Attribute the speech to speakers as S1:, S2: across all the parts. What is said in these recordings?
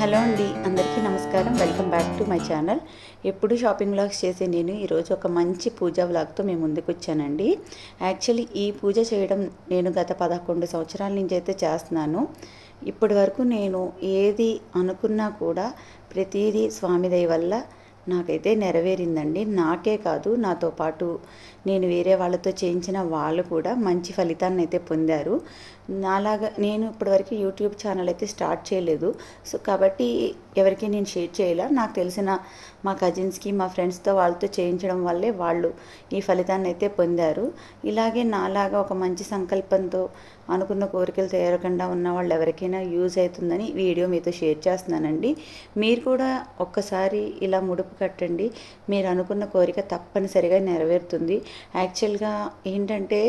S1: Hello అండి అందరికీ నమస్కారం. Welcome back to my channel. ఎప్పుడు షాపింగ్ వ్లాగ్స్ చేసే నేను ఈరోజు ఒక మంచి పూజా వ్లాగ్తో మేము ముందుకు వచ్చానండి. యాక్చువల్లీ ఈ పూజ చేయడం నేను గత పదకొండు సంవత్సరాల నుంచి అయితే చేస్తున్నాను. ఇప్పటి వరకు నేను ఏది అనుకున్నా కూడా ప్రతిదీ స్వామి దయ వల్ల నాకైతే నెరవేరిందండి. నాకే కాదు నాతో పాటు నేను వేరే వాళ్ళతో చేయించిన వాళ్ళు కూడా మంచి ఫలితాన్ని అయితే పొందారు. నాలాగా నేను ఇప్పటివరకు యూట్యూబ్ ఛానల్ అయితే స్టార్ట్ చేయలేదు. సో కాబట్టి ఎవరికి నేను షేర్ చేయలే. నాకు తెలిసిన మా కజిన్స్కి మా ఫ్రెండ్స్తో వాళ్ళతో చేయించడం వల్లే వాళ్ళు ఈ ఫలితాన్ని అయితే పొందారు. ఇలాగే నాలాగా ఒక మంచి సంకల్పంతో అనుకున్న కోరికలు తీరకుండా ఉన్న వాళ్ళు ఎవరికైనా యూజ్ అవుతుందని వీడియో మీతో షేర్ చేస్తున్నానండి. మీరు కూడా ఒక్కసారి ఇలా ముడుపు కట్టండి. మీరు అనుకున్న కోరిక తప్పనిసరిగా నెరవేరుతుంది. యాక్చువల్గా ఏంటంటే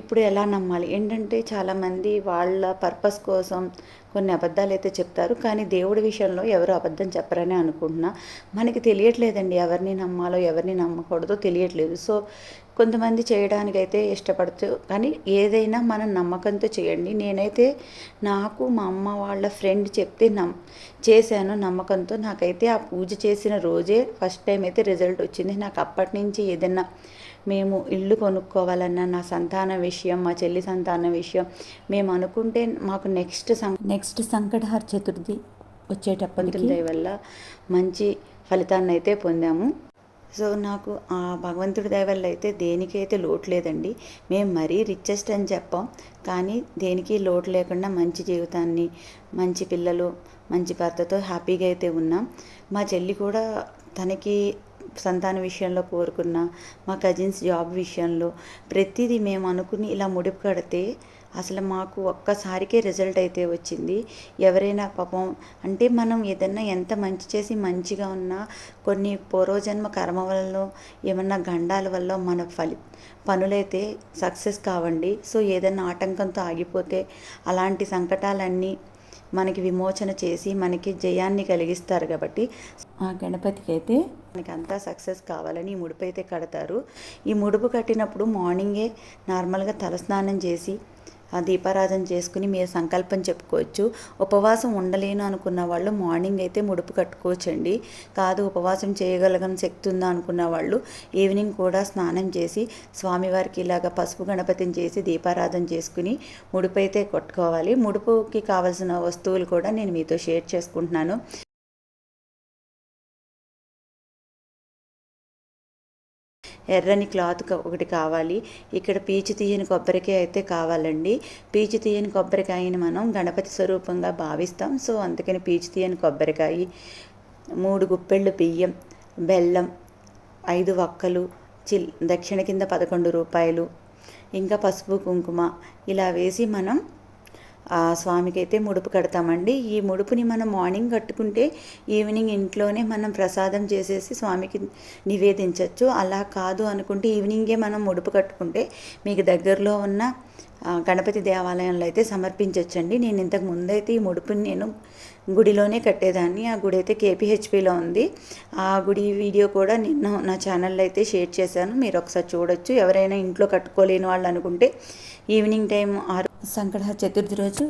S1: ఇప్పుడు ఎలా నమ్మాలి? ఏంటంటే చాలామంది వాళ్ళ పర్పస్ కోసం కొన్ని అబద్ధాలు అయితే చెప్తారు. కానీ దేవుడి విషయంలో ఎవరు అబద్ధం చెప్పరని అనుకుంటున్నా. మనకి తెలియట్లేదండి ఎవరిని నమ్మాలో ఎవరిని నమ్మకూడదో తెలియట్లేదు. సో కొంతమంది చేయడానికి అయితే ఇష్టపడుతూ కానీ ఏదైనా మనం నమ్మకంతో చేయండి. నేనైతే నాకు మా అమ్మ వాళ్ళ ఫ్రెండ్ చెప్తే నమ్ చేశాను నమ్మకంతో. నాకైతే ఆ పూజ చేసిన రోజే ఫస్ట్ టైం అయితే రిజల్ట్ వచ్చింది. నాకు అప్పటి నుంచి ఏదైనా మేము ఇల్లు కొనుక్కోవాలన్న నా సంతాన విషయం మా చెల్లి సంతాన విషయం. మేము అనుకుంటే మాకు నెక్స్ట్ సం నెక్స్ట్ సంకటహార చతుర్థి వచ్చేటప్పటికి వల్ల మంచి ఫలితాన్ని అయితే పొందాము. సో నాకు ఆ భగవంతుడి దయ వల్ల అయితే దేనికైతే లోటు లేదండి. మేము మరీ రిచెస్ట్ అని చెప్పాం. కానీ దేనికి లోటు లేకుండా మంచి జీవితాన్ని మంచి పిల్లలు మంచి భర్తతో హ్యాపీగా అయితే ఉన్నాం. మా చెల్లి కూడా తనకి సంతాన విషయంలో కోరుకున్న మా కజిన్స్ జాబ్ విషయంలో ప్రతిదీ మేము అనుకుని ఇలా ముడిపు కడితే అసలు మాకు ఒక్కసారికే రిజల్ట్ అయితే వచ్చింది. ఎవరైనా పాపం అంటే మనం ఏదన్నా ఎంత మంచి చేసి మంచిగా ఉన్నా కొన్ని పూర్వజన్మ కర్మ వల్ల ఏమన్నా గండాల వల్ల మన ఫలి పనులైతే సక్సెస్ కావండి. సో ఏదన్నా ఆటంకంతో ఆగిపోతే అలాంటి సంకటాలన్నీ మనకి విమోచన చేసి మనకి జయాన్ని కలిగిస్తారు కాబట్టి ఆ గణపతికి అయితే మనకి అంతా సక్సెస్ కావాలని ఈ ముడుపు అయితే కడతారు. ఈ ముడుపు కట్టినప్పుడు మార్నింగే నార్మల్గా తలస్నానం చేసి దీపారాధన చేసుకుని మీరు సంకల్పం చెప్పుకోవచ్చు. ఉపవాసం ఉండలేను అనుకున్న వాళ్ళు మార్నింగ్ అయితే ముడుపు కట్టుకోవచ్చండి. కాదు ఉపవాసం చేయగలగని శక్తి ఉందా అనుకున్న వాళ్ళు ఈవినింగ్ కూడా స్నానం చేసి స్వామివారికి ఇలాగ పసుపు గణపతిని చేసి దీపారాధన చేసుకుని ముడుపు అయితే కొట్టుకోవాలి. ముడుపుకి కావాల్సిన వస్తువులు కూడా నేను మీతో షేర్ చేసుకుంటున్నాను. ఎర్రని క్లాత్ ఒకటి కావాలి. ఇక్కడ పీచు తీయని కొబ్బరికాయ అయితే కావాలండి. పీచు తీయని కొబ్బరికాయని మనం గణపతి స్వరూపంగా భావిస్తాం. సో అందుకని పీచు తీయని కొబ్బరికాయ మూడు గుప్పెళ్ళు బియ్యం బెల్లం ఐదు వక్కలు చిల్ దక్షిణ కింద పదకొండు రూపాయలు ఇంకా పసుపు కుంకుమ ఇలా వేసి మనం ఆ స్వామికి అయితే ముడుపు కడతామండి. ఈ ముడుపుని మనం మార్నింగ్ కట్టుకుంటే ఈవినింగ్ ఇంట్లోనే మనం ప్రసాదం చేసేసి స్వామికి నివేదించవచ్చు అలా కాదు అనుకుంటే ఈవినింగే మనం ముడుపు కట్టుకుంటే మీకు దగ్గరలో ఉన్న గణపతి దేవాలయంలో అయితే సమర్పించవచ్చండి నేను ఇంతకు ముందైతే ఈ ముడుపుని నేను గుడిలోనే కట్టేదాన్ని. ఆ గుడి అయితే కేపీహెచ్పిలో ఉంది. ఆ గుడి వీడియో కూడా నిన్న నా ఛానల్లో అయితే షేర్ చేశాను. మీరు ఒకసారి చూడొచ్చు. ఎవరైనా ఇంట్లో కట్టుకోలేని వాళ్ళు అనుకుంటే ఈవినింగ్ టైం ఆరు సంకట చతుర్థి రోజు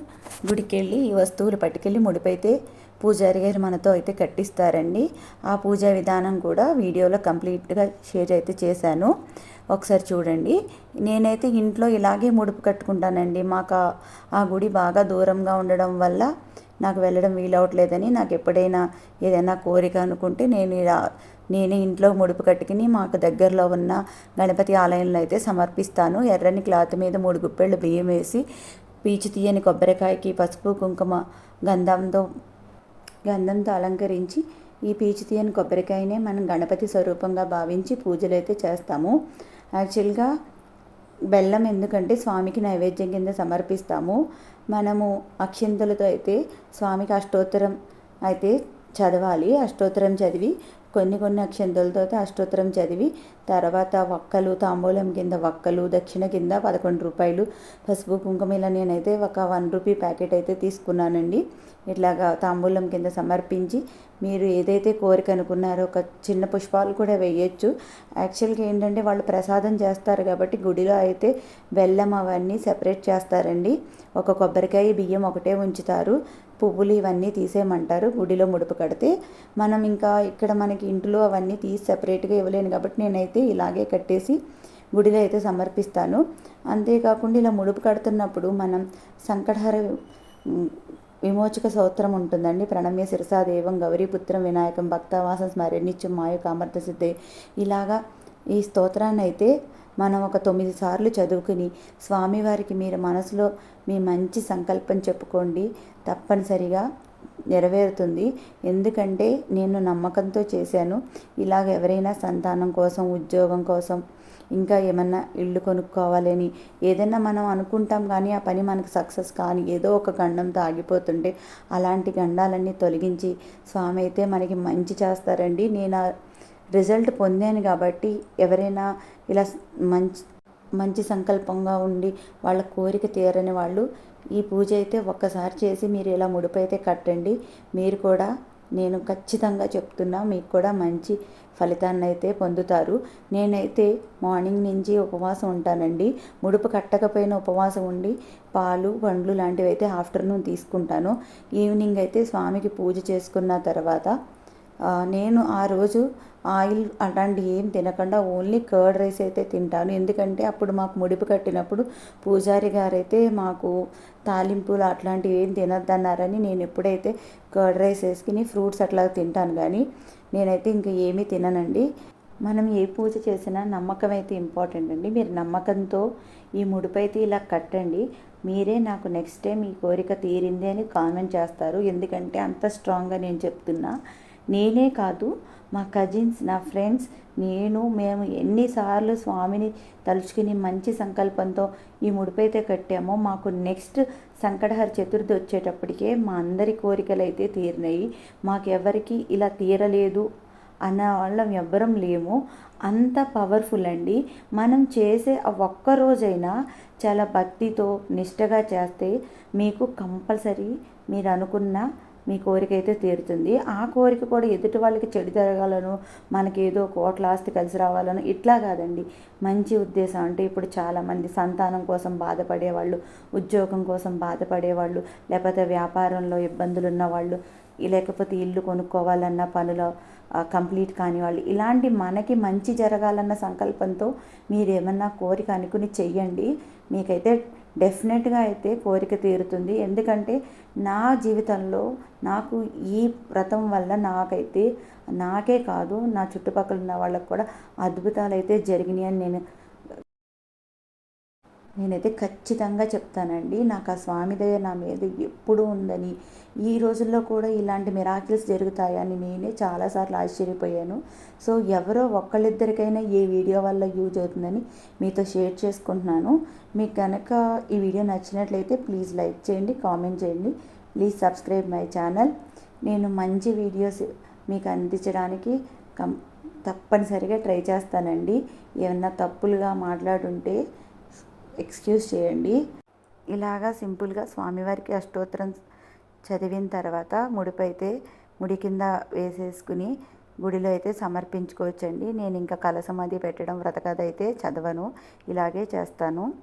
S1: గుడికి వెళ్ళి ఈ వస్తువులు పట్టుకెళ్ళి ముడిపైతే పూజారి గారు మనతో అయితే కట్టిస్తారండి. ఆ పూజా విధానం కూడా వీడియోలో కంప్లీట్గా షేర్ అయితే చేశాను. ఒకసారి చూడండి. నేనైతే ఇంట్లో ఇలాగే ముడుపు కట్టుకుంటానండి. మాకు ఆ గుడి బాగా దూరంగా ఉండడం వల్ల నాకు వెళ్ళడం వీలవట్లేదని నాకు ఎప్పుడైనా ఏదైనా కోరిక అనుకుంటే నేను ఇలా నేనే ఇంట్లో ముడుపు కట్టుకుని మాకు దగ్గరలో ఉన్న గణపతి ఆలయంలో అయితే సమర్పిస్తాను. ఎర్రని క్లాత్ మీద మూడు గుప్పెళ్ళు బియ్యం వేసి పీచు తీయని కొబ్బరికాయకి పసుపు కుంకుమ గంధంతో గంధంతో అలంకరించి ఈ పీచు తీయని కొబ్బరికాయనే మనం గణపతి స్వరూపంగా భావించి పూజలు అయితే చేస్తాము. యాక్చువల్గా బెల్లం ఎందుకంటే స్వామికి నైవేద్యం కింద సమర్పిస్తాము. మనము అక్షింతలతో అయితే స్వామికి అష్టోత్తరం అయితే చదవాలి. అష్టోత్తరం చదివి కొన్ని కొన్ని అక్షంతలతో అష్టోత్తరం చదివి తర్వాత వక్కలు తాంబూలం కింద వక్కలు దక్షిణ కింద పదకొండు రూపాయలు పసుపు కుంకుమ ఇలా నేనైతే ఒక వన్ రూపీ ప్యాకెట్ అయితే తీసుకున్నానండి. ఇట్లాగా తాంబూలం కింద సమర్పించి మీరు ఏదైతే కోరిక అనుకున్నారో ఒక చిన్న పుష్పాలు కూడా వేయచ్చు. యాక్చువల్గా ఏంటంటే వాళ్ళు ప్రసాదం చేస్తారు కాబట్టి గుడిలో అయితే బెల్లం అవన్నీ సెపరేట్ చేస్తారండి. ఒక కొబ్బరికాయ బియ్యం ఒకటే ఉంచుతారు. పువ్వులు ఇవన్నీ తీసేయమంటారు గుడిలో ముడుపు కడితే. మనం ఇంకా ఇక్కడ మనకి ఇంట్లో అవన్నీ తీసి సపరేట్గా ఇవ్వలేను కాబట్టి నేనైతే ఇలాగే కట్టేసి గుడిలో అయితే సమర్పిస్తాను. అంతేకాకుండా ఇలా ముడుపు కడుతున్నప్పుడు మనం సంకటహర విమోచక స్తోత్రం ఉంటుందండి. ప్రణమ్య శిరసాదేవం గౌరీపుత్రం వినాయకం భక్తవాసం స్మరణిత్యం మాయు కామర్థ సిద్ధే. ఇలాగా ఈ స్తోత్రాన్ని అయితే మనం ఒక తొమ్మిది సార్లు చదువుకుని స్వామివారికి మీరు మనసులో మీ మంచి సంకల్పం చెప్పుకోండి తప్పనిసరిగా నెరవేరుతుంది. ఎందుకంటే నేను నమ్మకంతో చేశాను. ఇలాగ ఎవరైనా సంతానం కోసం ఉద్యోగం కోసం ఇంకా ఏమన్నా ఇల్లు కొనుక్కోవాలని ఏదైనా మనం అనుకుంటాం కానీ ఆ పని మనకు సక్సెస్ కానీ ఏదో ఒక గండంతో ఆగిపోతుంటే అలాంటి గండాలన్నీ తొలగించి స్వామి అయితే మనకి మంచి చేస్తారండి నేను రిజల్ట్ పొందాను కాబట్టి ఎవరైనా ఇలా మంచి మంచి సంకల్పంగా ఉండి వాళ్ళ కోరిక తీరని వాళ్ళు ఈ పూజ అయితే ఒక్కసారి చేసి మీరు ఇలా ముడుపు అయితే కట్టండి. మీరు కూడా నేను ఖచ్చితంగా చెప్తున్నా మీకు కూడా మంచి ఫలితాన్ని అయితే పొందుతారు. నేనైతే మార్నింగ్ నుంచి ఉపవాసం ఉంటానండి. ముడుపు కట్టకపోయిన ఉపవాసం ఉండి పాలు పండ్లు లాంటివి అయితే ఆఫ్టర్నూన్ తీసుకుంటాను. ఈవినింగ్ అయితే స్వామికి పూజ చేసుకున్న తర్వాత నేను ఆ రోజు ఆయిల్ అలాంటి ఏం తినకుండా ఓన్లీ కర్డ్ రైస్ అయితే తింటాను. ఎందుకంటే అప్పుడు మాకు ముడిపు కట్టినప్పుడు పూజారి గారైతే మాకు తాలింపులు అట్లాంటివి ఏం తినొద్దన్నారని నేను ఎప్పుడైతే కర్డ్ రైస్ వేసుకుని ఫ్రూట్స్ అట్లా తింటాను కానీ నేనైతే ఇంకా ఏమీ తిననండి. మనం ఏ పూజ చేసినా నమ్మకం అయితే ఇంపార్టెంట్ అండి. మీరు నమ్మకంతో ఈ ముడుపు అయితే ఇలా కట్టండి. మీరే నాకు నెక్స్ట్ టైం ఈ కోరిక తీరింది అని కామెంట్ చేస్తారు. ఎందుకంటే అంత స్ట్రాంగ్గా నేను చెప్తున్నా. నేనే కాదు మా కజిన్స్ నా ఫ్రెండ్స్ నేను మేము ఎన్నిసార్లు స్వామిని తలుచుకుని మంచి సంకల్పంతో ఈ ముడిపైతే కట్టామో మాకు నెక్స్ట్ సంకటహర చతుర్థి వచ్చేటప్పటికే మా అందరి కోరికలు అయితే తీరినాయి. మాకెవరికి ఇలా తీరలేదు అన్న వాళ్ళం ఎవ్వరం లేము. అంత పవర్ఫుల్ అండి. మనం చేసే ఆ ఒక్క రోజైనా చాలా భక్తితో నిష్టగా చేస్తే మీకు కంపల్సరీ మీరు అనుకున్న మీ కోరిక అయితే తీరుతుంది. ఆ కోరిక కూడా ఎదుటి వాళ్ళకి చెడు జరగాలను మనకి ఏదో కోట్ల ఆస్తి కలిసి రావాలను ఇట్లా కాదండి. మంచి ఉద్దేశం అంటే ఇప్పుడు చాలామంది సంతానం కోసం బాధపడేవాళ్ళు ఉద్యోగం కోసం బాధపడేవాళ్ళు లేకపోతే వ్యాపారంలో ఇబ్బందులు ఉన్నవాళ్ళు లేకపోతే ఇల్లు కొనుక్కోవాలన్న పనులు కంప్లీట్ కాని వాళ్ళు ఇలాంటి మనకి మంచి జరగాలన్న సంకల్పంతో మీరేమన్నా కోరిక అనుకుని చెయ్యండి. మీకైతే డెఫినెట్గా అయితే కోరిక తీరుతుంది. ఎందుకంటే నా జీవితంలో నాకు ఈ వ్రతం వల్ల నాకైతే నాకే కాదు నా చుట్టుపక్కల ఉన్న వాళ్ళకు కూడా అద్భుతాలు అయితే జరిగినాయి అని నేను నేనైతే ఖచ్చితంగా చెప్తానండి. నాకు ఆ స్వామి దయ నా మీద ఎప్పుడు ఉందని. ఈ రోజుల్లో కూడా ఇలాంటి మిరాకిల్స్ జరుగుతాయని నేనే చాలాసార్లు ఆశ్చర్యపోయాను. సో ఎవరో ఒక్కళ్ళిద్దరికైనా ఏ వీడియో వల్ల యూజ్ అవుతుందని మీతో షేర్ చేసుకుంటున్నాను. మీకు కనుక ఈ వీడియో నచ్చినట్లయితే ప్లీజ్ లైక్ చేయండి కామెంట్ చేయండి. Please subscribe my channel. నేను మంచి వీడియోస్ మీకు అందించడానికి కం తప్పనిసరిగా ట్రై చేస్తానండి. ఏమన్నా తప్పులుగా మాట్లాడుంటే ఎక్స్క్యూజ్ చేయండి. ఇలాగా సింపుల్గా స్వామివారికి అష్టోత్తరం చదివిన తర్వాత ముడిపైతే ముడి కింద వేసేసుకుని గుడిలో అయితే సమర్పించుకోవచ్చండి. నేను ఇంకా కలసం అది పెట్టడం వ్రతకథ అయితే చదవను. ఇలాగే చేస్తాను.